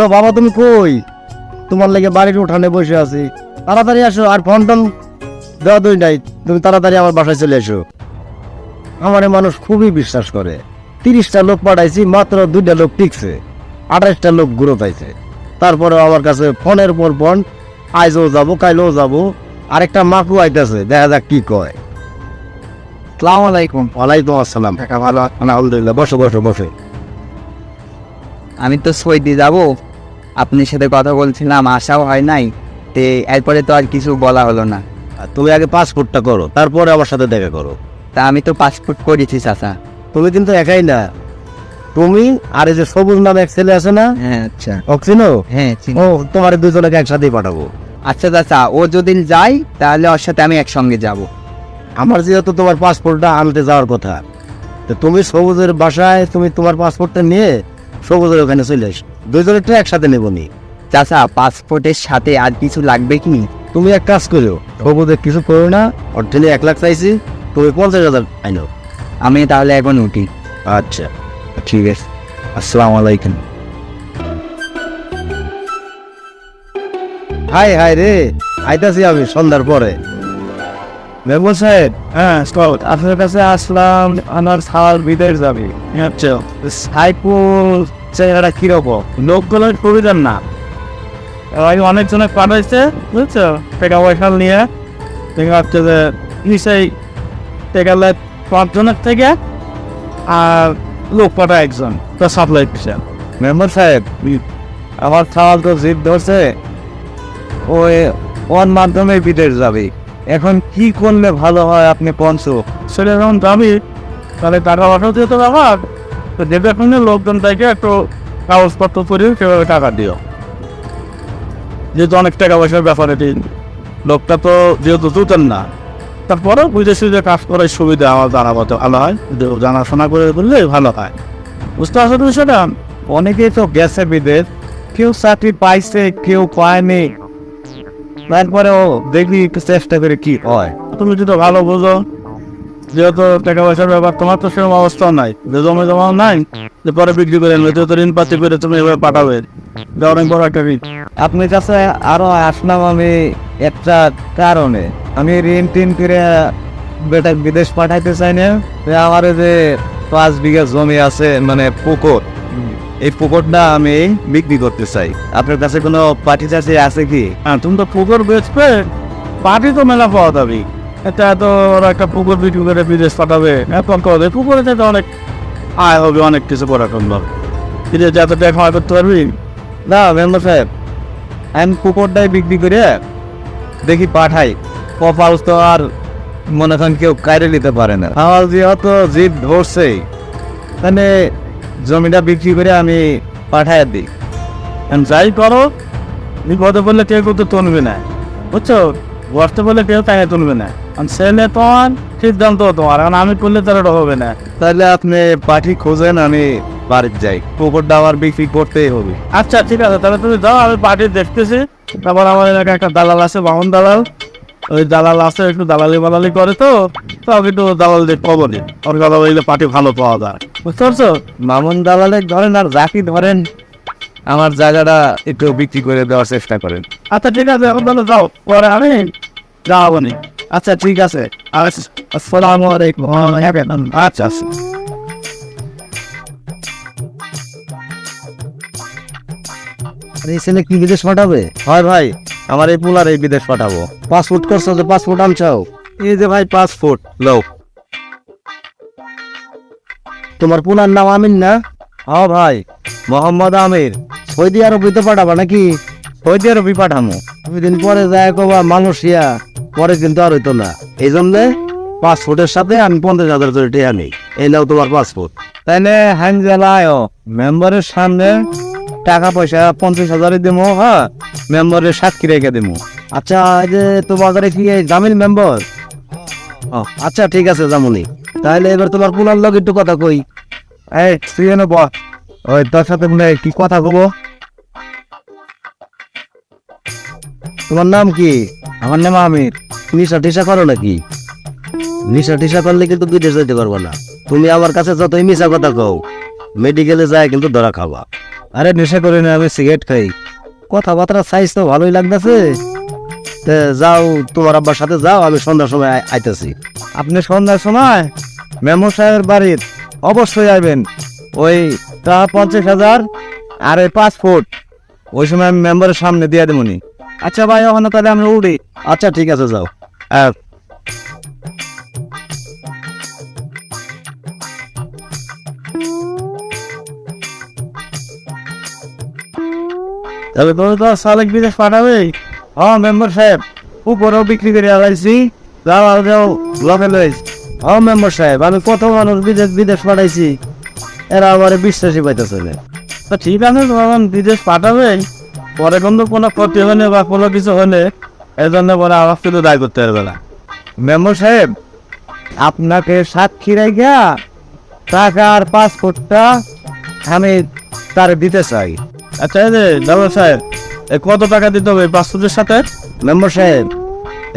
Hello বাবা তুমি কই? তোমার লেগে বাড়ির উঠানে বসে আছি। তাড়াতাড়ি আসো আর ফোন টোন দেওয়া দুই নাই। তুমি তাড়াতাড়ি আমার বাসায় চলে এসো। আমার মানুষ খুবই বিশ্বাস করে। তিরিশটা লোক পাঠাইছি মাত্র দুইটা লোক টিকছে। আঠাশটা লোক ঘুরো পাইছে। তারপরে আমার কাছে ফোনের পর ফোন আইজও যাব কাইলেও যাব। আরেকটা মাকু আইতেছে দেখা যাক কি কয়। সালাম আলাইকুম। ওয়ালাইকুম আসসালাম। কাকা ভালো আলহামদুলিল্লাহ বসো বসো বসো। আমি তো সৌদি যাব। আপনার সাথে কথা বলছিলাম আশাও হয় নাই তে এরপরে তো আর কিছু বলা হলো না। তুমি আগে পাসপোর্টটা করো তারপরে আমার সাথে দেখা করো। তা আমি তো পাসপোর্ট করেছি চাচা। তুমি কিন্তু একাই না। তুমি আর এই যে সবুজ নামে এক ছেলে আছে না? হ্যাঁ আচ্ছা। অক্সিনো? হ্যাঁ চিনি। ও তোমার দুজনকে একসাথেই পাঠাবো। আচ্ছা চাচা ও যদি যায় তাহলে ওর সাথে আমি একসঙ্গে যাব। আমার যেহেতু তোমার পাসপোর্টটা আনতে যাওয়ার কথা তো তুমি সবুজের বাসায় তুমি তোমার পাসপোর্টটা নিয়ে সবুজের ওখানে চলে এসো দুজনে একটু একসাথে নেব নি। চাচা পাসপোর্টের সাথে আর কিছু লাগবে কি? তুমি এক কাজ করো সবুজের কিছু করো না ওর ঠেলে এক লাখ চাইছি তুমি পঞ্চাশ হাজার আইনো। আমি তাহলে এখন উঠি। আচ্ছা ঠিক আছে। আসসালামু আলাইকুম। হাই হাই রে আইতাছি আমি সন্ধ্যার পরে। মেম্বর সাহেব। হ্যাঁ স্কট। আপনার কাছে আসলাম আমার সাল বিদেশ যাবে। আচ্ছা। সাইপুর চেহারাটা কীরকম লোকগুলোর সুবিধার না। এবার অনেকজনে পাঠাইছে বুঝছ? টাকা পয়সা নিয়ে। দেখা যাচ্ছে যে নিশ্চয়ই টাকা লেয় পাঁচজনের থেকে আর লোক পাঠা একজন তো সাপ্লাই দিচ্ছে মেম্বার সাহেব আমার খাওয়াল তো জিদ ধরছে। ওই ওর মাধ্যমে বিদেশ যাবে। এখন কি করলে ভালো হয় আপনি পঞ্চ সেটা যখন যাবি তাহলে টাকা দিয়ে তো ব্যাপার। তো যে দেখুন লোকজন থেকে একটু কাগজপত্র করে সেভাবে টাকা দিও। যেহেতু অনেক টাকা পয়সার ব্যাপার এটি, লোকটা তো যেহেতু দুতেন না, তারপরেও বুঝে সুঝে কাজ করার সুবিধা আমার জানা মতো ভালো হয়। জানাশোনা করে করলে ভালো হয়। বুঝতে পারছ তুমি সেটা অনেকেই তো গেছে বিদেশ, কেউ চাকরি পাইছে, কেউ পায়নি তারপরে ও দেখবি একটু চেষ্টা করে কি হয়। তুমি যদি ভালো বোঝো যেহেতু টাকা পয়সার ব্যাপার তোমার তো সেরকম অবস্থা নাই। যে জমি জমা নাই যে পরে বিক্রি করে আনবে যেহেতু ঋণ পাতি করে তুমি এভাবে পাঠাবে। এটা অনেক বড় একটা ঋণ। আপনার কাছে আরও আসলাম আমি একটা কারণে। আমি ঋণ টিন করে বেটা বিদেশ পাঠাইতে চাই না। আমার যে পাঁচ বিঘা জমি আছে মানে পুকুর এই পুকুরটা আমি বিক্রি করতে চাই। আপনার কাছে কোনো পার্টি চাষি আছে কি? তুমি তো পুকুর বেচবে পাটি তো মেলা পাওয়া যাবে। এটা তো ওরা একটা পুকুর বিক্রি করে বিদেশ পাঠাবে। এখন করবে পুকুরে তো অনেক আয় হবে, অনেক কিছু করা সম্ভব কিন্তু যত টাকা খাওয়া করতে পারবি। না, মেম্বার সাহেব, আমি পুকুরটাই বিক্রি করে দেখি পাঠাই। কপাল তো আর মনে করেন কেউ কাইরে নিতে পারে না। আমার যেহেতু জিদ ধরছেই মানে জমিটা বিক্রি করে আমি পাঠাই দিই। যাই করো, বিপদে বললে কেউ করতে তুলবে না। বুঝছ? বসতে বললে কেউ তাই তুলবে না। কারণ ছেলে তোমার সিদ্ধান্ত তোমার এখন আমি করলে তার ওটা হবে না। তাহলে আপনি পাঠি খোঁজেন আমি বাড়িতে যাই। পুকুরটা আমার বিক্রি করতেই হবে। আচ্ছা ঠিক আছে তাহলে তুমি যাও আমি পার্টি দেখতেছি। তারপর আমার এলাকায় একটা দালাল আছে বাহন দালাল। ওই দালাল আছে একটু দালালি বালালি করে তো তো আমি একটু দালাল দিয়ে দিই। ওর কথা বললে পার্টি ভালো পাওয়া যায়। বুঝতে পারছ? মামুন দালালে ধরেন আর যাকি ধরেন আমার জায়গাটা একটু বিক্রি করে দেওয়ার চেষ্টা করেন। আচ্ছা ঠিক আছে এখন তাহলে যাও। পরে আমি যাব নি। আচ্ছা ঠিক আছে। আচ্ছা, আসসালামু আলাইকুম। আচ্ছা আচ্ছা। এই ছেলে কি বিদেশ পাঠাবে? হয় ভাই আমার এই পুলার এই বিদেশ পাঠাবো। পাসপোর্ট করছ যে পাসপোর্ট আনছাও এই যে ভাই পাসপোর্ট লো তোমার পুনার নাম আমিন না? হ্যাঁ ভাই, মোহাম্মদ আমির। সৌদি আরবিতে পাঠাবা নাকি? সৌদি আরবি দুই দিন পরে যায় কবা মালয়েশিয়া পরে কিন্তু আর হইতো না। এই জন্য পাসপোর্টের সাথে আমি পঞ্চাশ হাজার করে টেয়া নেই। এই নাও তোমার পাসপোর্ট। তাইলে হ্যান্ডেলায় মেম্বারের সামনে টাকা পয়সা পঞ্চাশ হাজারে দেবো হ্যাঁ মেম্বারের সাক্ষী রেখে দেবো আচ্ছা যে ঘরে কি জামিন মেম্বার? আচ্ছা ঠিক আছে, জামুনি। তাহলে এবার তোমার পুনার লগ একটু কথা কই। এই তুই এনে ওই তোর সাথে মনে কি কথা কব তোমার নাম কি? আমার নাম আমির। নিশা টিসা করো নাকি? নিশা টিসা করলে কিন্তু বিদেশ যেতে পারব না। তুমি আমার কাছে যতই মিশা কথা কও মেডিকেলে যায় কিন্তু ধরা খাবা। আরে নেশা করি না আমি সিগারেট খাই। কথাবার্তা সাইজ তো ভালোই লাগতেছে। যাও তোমার আব্বার সাথে যাও আমি সন্ধ্যার সময় আই- আইতেছি। আপনি সন্ধ্যার সময় মেমো সাহেবের বাড়ির অবশ্যই আসবেন ওই তা পঞ্চাশ হাজার আর এই পাসপোর্ট ওই সময় মেম্বারের সামনে দিয়ে দেবনি আচ্ছা ভাই, ওখানে তাহলে আমরা উঠি আচ্ছা ঠিক আছে, যাও। আর তবে তুমি তো সালেক বিদেশ পাঠাবে। হ্যাঁ মেম্বার সাহেব। উপরেও বিক্রি করে আলাইছি। যাও যাও লকে লইস। ও মেম্বার সাহেব আমি কত মানুষ বিদেশ বিদেশ পাঠাইছি। এরা আমার বিশ্বাসই পাইতেছে না। তো ঠিক আছে তখন বিদেশ পাঠাবে পরে কিন্তু কোনো ক্ষতি হলে বা কোনো কিছু হলে এই জন্য পরে আবার কিন্তু দায় করতে পারবে না। মেম্বার সাহেব আপনাকে সাক্ষী রেখা টাকা আর পাসপোর্টটা আমি তার দিতে চাই। আচ্ছা এই যে দাদা সাহেব কত টাকা দিতে হবে পাসপোর্টের সাথে? মেম্বার সাহেব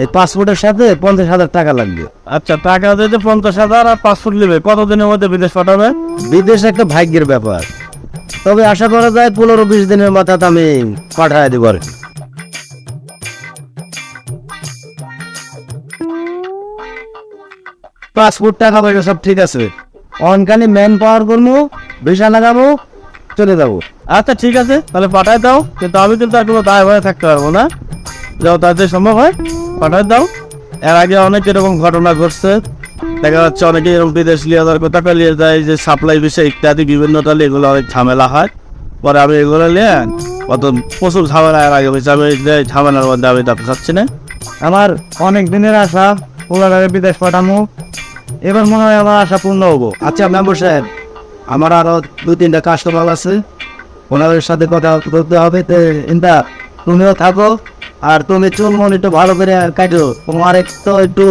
এই পাসপোর্টের সাথে পঞ্চাশ হাজার টাকা লাগবে। আচ্ছা টাকা দিতে পঞ্চাশ হাজার আর পাসপোর্ট নেবে কতদিনের মধ্যে বিদেশ পাঠাবে? বিদেশ একটা ভাগ্যের ব্যাপার। তবে আশা করা যায় পনেরো বিশ দিনের মাথাতে আমি পাঠায় দিব আর পাসপোর্ট টাকা পয়সা সব ঠিক আছে। অনকানি ম্যান পাওয়ার করব ভিসা লাগাবো চলে যাব। আচ্ছা ঠিক আছে তাহলে পাঠায় দাও। কিন্তু আমি কিন্তু আর কোনো দায় ভয়ে থাকতে পারব না। যাও তাতে সম্ভব হয়? পাঠায় দাও। এর আগে অনেক এরকম ঘটনা ঘটছে। দেখা যাচ্ছে অনেকে এরকম বিদেশ নিয়ে যাওয়ার কথা নিয়ে যায় যে সাপ্লাই বিষয় ইত্যাদি বিভিন্নটা নিয়ে এগুলো অনেক ঝামেলা হয়। পরে আমি এগুলো নিয়ে কত প্রচুর ঝামেলা এর আগে হয়েছে। আমি ঝামেলার মধ্যে আমি তাতে চাচ্ছি না। আমার অনেক দিনের আশা পোলারে বিদেশ পাঠানো এবার মনে হয় আমার আশা পূর্ণ হব। আচ্ছা মেম্বার সাহেব আমার আরও দু তিনটা কাস্টমার আছে। ওনাদের সাথে কথা বলতে হবে। তো ইন্দা তুমিও থাকো। আর তুমি চুল মন একটু ভালো করে কাটো। তোমার একটু একটু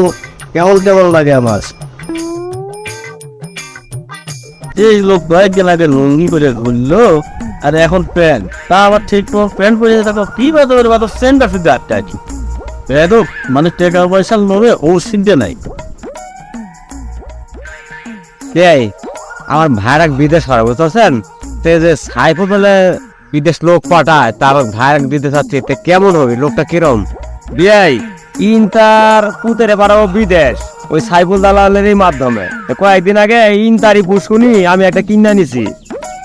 কেবল কেবল লাগে আমার। এই লোক কয়েকদিন আগে লুঙ্গি করে ঘুরলো, আর এখন প্যান্ট। তা আবার ঠিক মতো প্যান্ট পরে থাকো, কি বাদ ওর বাদ সেন্টার ফিতে আটটা বেদক মানে টাকা পয়সা লোভে ও চিনতে নাই আমার ভাইরাক বিদেশ করা বুঝতেছেন? তে যে সাইফুল বলে বিদেশ লোক পাঠায়, তার ভাইরাক দিতে চাচ্ছে, তে কেমন হবে? লোকটা কিরম? বিয়াই ইন্টার পুতেরে পাঠাবো বিদেশ, ওই সাইফুল দালালেরই মাধ্যমে। কয়েকদিন আগে ইন্টারি পুষ্কুনি আমি একটা কিনা নিছি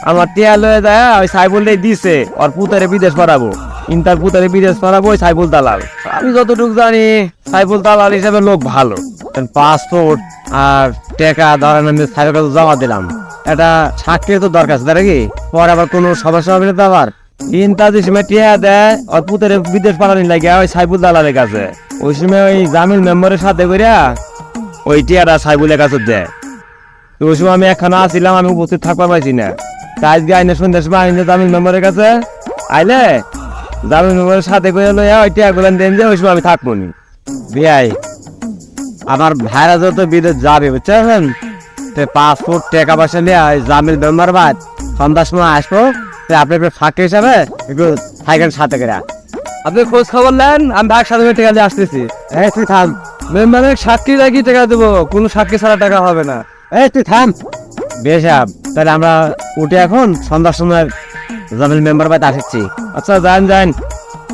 আমার টিয়া লয়ে যায়, ওই সাইফুলটাই দিছে, ওর পুতেরে বিদেশ পাঠাবো। ইন্টার পুতেরে বিদেশ পাঠাবো ওই সাইফুল দালাল। আমি যতটুকু জানি, সাইফুল দালাল হিসেবে লোক ভালো। পাসপোর্ট আর টাকা ধরেন আমি সাইফুল জমা দিলাম। এটা সাক্ষীর তো দরকার আছে নাকি? পরে আবার কোনো সমস্যা হবে তো আবার। যে সময় টিয়া দেয়, ওর পুতেরে বিদেশ পাঠানি লাগে ওই সাইফুল দালালের কাছে। ওই সময় ওই জামিল মেম্বারের সাথে করিয়া ওই টিয়াটা সাইফুলের কাছে দেয়। ওই সময় আমি এখানে আসছিলাম আমি উপস্থিত থাকতে পারছি না। তাই আজকে আইনে সন্ধ্যার সময় আইনে জামিল মেম্বারের কাছে আইলে জামিল মেম্বারের সাথে করে লইয়া ওই টিয়া গুলান দেন যে ওই সময় আমি থাকব নি। আমার ভাইরা যত বিদেশ যাবে বুঝছেন তে পাসপোর্ট টাকা পয়সা নিয়ে জামিল মেম্বার বাদ সন্ধ্যার সময় আসব। তে আপনি ফাঁকি হিসাবে একটু থাকেন সাথে করে। আপনি খোঁজ খবর নেন, আমি ভাগ সাথে টাকা দিয়ে আসতেছি। এই, তুই থাম। মেম্বারের সাক্ষী রাখি টাকা দেবো? কোনো সাক্ষী ছাড়া টাকা হবে না। এই, তুই থাম। বেশ তাহলে আমরা উঠে এখন, সন্ধ্যার সময় জামিল মেম্বার বাড়িতে আসছি। আচ্ছা যান যান।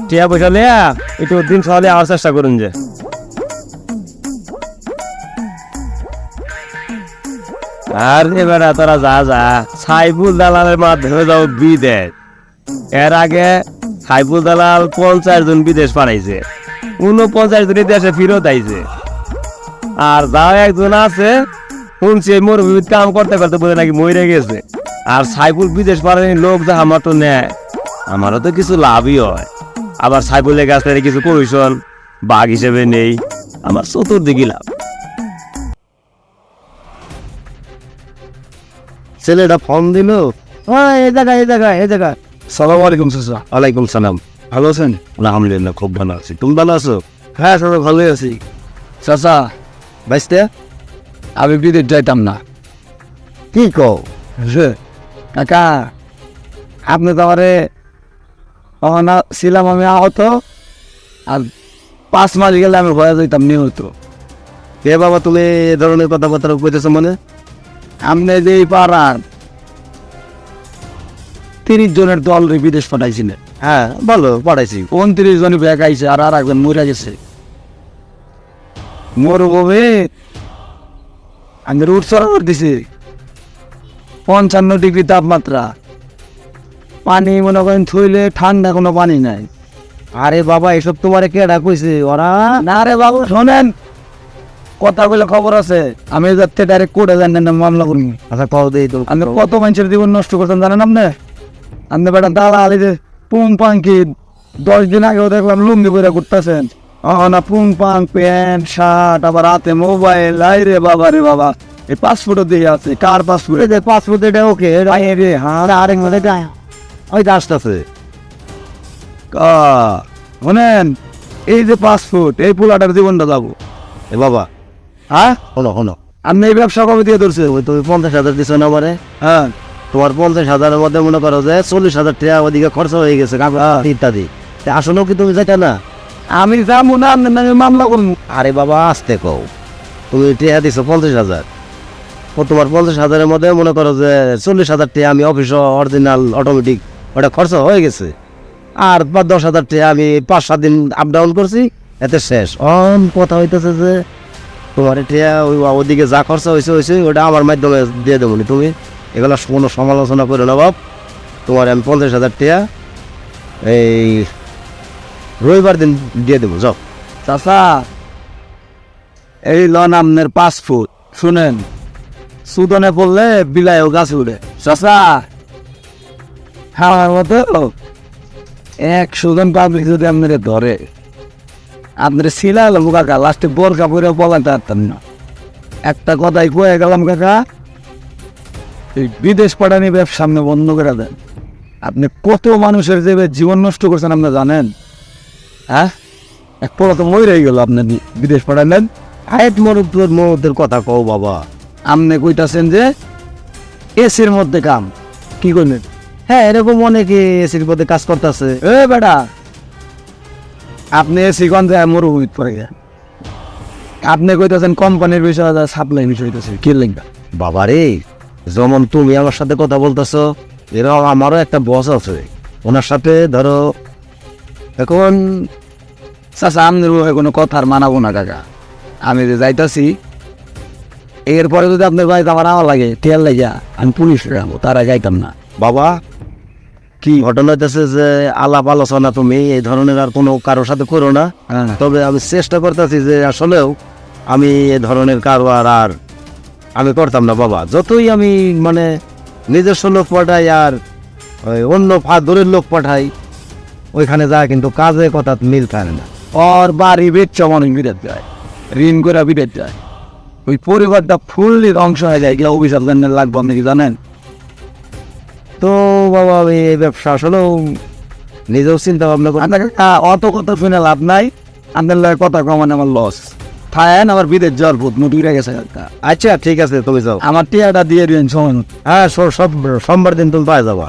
টিয়া পয়সা লিয়া একটু দিন সকালে আওয়ার চেষ্টা করুন যে। আর এবারে তোরা যা যা। সাইফুল দালালের মাধ্যমে যাও বিদেশ। এর আগে সাইফুল দালাল পঞ্চাশ জন বিদেশ পাঠাইছে। উনপঞ্চাশ জন দেশে ফিরত আইছে। আর যাও একজন আছে শুনছি এই মরুভূমিতে কাম করতে করতে বোধ নাকি মরে গেছে। আর সাইফুল বিদেশ পাঠানি লোক যা আমার তো নেয়, আমারও তো কিছু লাভই হয়। আবার সাইফুলের কাছ থেকে কিছু কমিশন, বাঘ হিসেবে নেই, আমার চতুর্দিকে লাভ। ছেলেটা ফোন দিল। এই জায়গা এই জায়গা এই জায়গা সালাম আলাইকুম চাচা। ওয়ালাইকুম সালাম। ভালো আছেন? আলহামদুলিল্লাহ খুব ভালো আছি। তুমি ভালো আছো? হ্যাঁ সবাই ভালোই আছি। চাচা বাইসতে আমি বিদেশ যাইতাম না। কি কও? যে কাকা আপনি তো আমারে আ- ছিলাম আমি আহত আর পাঁচ মাস গেলে আমি হয়ে যাইতাম নিহত। কে বাবা তুমি এ ধরনের কথাবার্তা কইতেছো মানে? আপনি যে পাড়ার তিরিশ জনের দল বিদেশ পাঠাইছিলেন হ্যাঁ ভালো পাঠাইছি। উনত্রিশ জন ব্যাগ আইছে আর আর একজন মরে গেছে মরুভূমি আমাদের উৎসর্গ দিছে। পঞ্চান্ন ডিগ্রি তাপমাত্রা। পানি মনে করেন থইলে ঠান্ডা কোনো পানি নাই। আরে বাবা এসব তোমারে কেডা কইছে? ওরা না রে বাবু শোনেন কথা বলে খবর আছে। আমি যাতে ডাইরেক্ট কোর্টে জানেন না মামলা করব। আচ্ছা কও দেই তো আপনি কত মানুষের জীবন নষ্ট করছেন জানেন আপনি? আপনি বেটা দাদা আলি যে পুং পাঙ্কি দশ দিন আগেও দেখলাম লুঙ্গি পরে ঘুরতেছেন। না পুং পাং প্যান্ট শার্ট আবার হাতে মোবাইল আই রে বাবা রে বাবা। এই পাসপোর্টও দিয়ে আছে কার পাসপোর্ট এই পাসপোর্ট এটা ওকে আই রে হ্যাঁ আরেক মানে ওই আসতেছে। কা শোনেন এই যে পাসপোর্ট এই পোলাটার জীবনটা যাব। এ বাবা হ্যাঁ? শোনো শোনো। আপনি এই ব্যবসা কবে দিয়ে ধরছে? ওই তুমি পঞ্চাশ হাজার দিছো না আমারে? হ্যাঁ। তোমার পঞ্চাশ হাজারের মধ্যে মনে করো যে চল্লিশ হাজার টাকা ওদিকে খরচ হয়ে গেছে কাগজ ইত্যাদি। আসলেও কি তুমি যাইতা না? আমি যাব না নামে মামলা করব। আরে বাবা আসতে কও। তুমি টিয়া দিছো পঞ্চাশ হাজার। ও তোমার পঞ্চাশ হাজারের মধ্যে মনে করো যে চল্লিশ হাজার টাকা আমি অফিস অরিজিনাল অটোমেটিক ওটা খরচ হয়ে গেছে। আর বা দশ হাজার টাকা আমি পাঁচ সাত দিন আপ ডাউন করছি এতে শেষ। অন কথা হইতেছে যে তোমার টিয়া ওই ওদিকে যা খরচা হয়েছে হয়েছে ওটা আমার মাধ্যমে দিয়ে দেবো নি। তুমি এগুলো কোনো সমালোচনা করে না, বাপ। তোমার আমি পঞ্চাশ হাজার টাকা এই রবিবার দিন দিয়ে দেবো, যাও। চাচা, এই ল লন আপনার পাসপোর্ট শুনেন, সুদনে পড়লে বিলায়ও গাছ উড়ে। চাচা আমার মতো। এক সুদন পাবলিক যদি আপনার ধরে। আপনার শিলা হলো কাকা লাস্টে বোরকা পরে বলাতে পারতাম না। একটা কথাই কয়ে গেলাম কাকা এই বিদেশ পাঠানি ব্যবসা সামনে বন্ধ করে দেন। আপনি কত মানুষের যে জীবন নষ্ট করছেন আপনি জানেন? হ্যাঁ? এক পোলা তো মরে গেল আপনার বিদেশ পাঠালেন। হাইট মরুদের মরুদের কথা কও বাবা। আপনি কইতাছেন যে এসির মধ্যে কাম। কি করলেন হ্যাঁ এরকম অনেকে এসির মধ্যে কাজ করতেছে। এ বেটা আপনি এসি কোন যায় মরুভূমিত পড়ে গেছে আপনি কইতাছেন কোম্পানির বিষয় সাপ্লাই বিষয় হইতেছে কি লিখবা বাবা রে যেমন তুমি আমার সাথে কথা বলতেছো এরকম আমারও একটা বস আছে। ওনার সাথে ধরো এখন আপনার ওই কোনো কথা আর মানাবো না কাকা। আমি যে যাইতাছি এরপরে যদি আপনার বাড়িতে আমার আওয়া লাগে তেল লাগিয়া আমি পুলিশ তারা যাইতাম না। বাবা কি ঘটনা হইতেছে যে আলাপ আলোচনা তুমি এই ধরনের আর কোনো কারোর সাথে করো না। হ্যাঁ। তবে আমি চেষ্টা করতেছি যে আসলেও আমি এ ধরনের কারও আর আর আমি করতাম না বাবা। যতই আমি মানে নিজস্ব লোক পাঠাই আর অন্য দূরের লোক পাঠাই ওইখানে যায় কিন্তু কাজে কথা মিল থাকে না। ওর বাড়ি বেচ মানুষ বিরাট যায় ঋণ করে বিরাট যায়। ওই পরিবারটা ফুললি ধ্বংস হয়ে যায় গিয়ে অভিশাপ জানেন লাগবে আপনি কি জানেন? তো বাবা এই ব্যবসা আসলেও নিজেও চিন্তা ভাবনা করি অত কথা শুনে লাভ নাই। আপনার লয় কথা কমান আমার লস থায়েন আমার বিদেশ জল ভূত মুট গেছে আচ্ছা ঠিক আছে তুমি যাও। আমার টিয়াটা দিয়ে দিন সময়। হ্যাঁ সব সোমবার দিন তুমি পায়ে যাবা।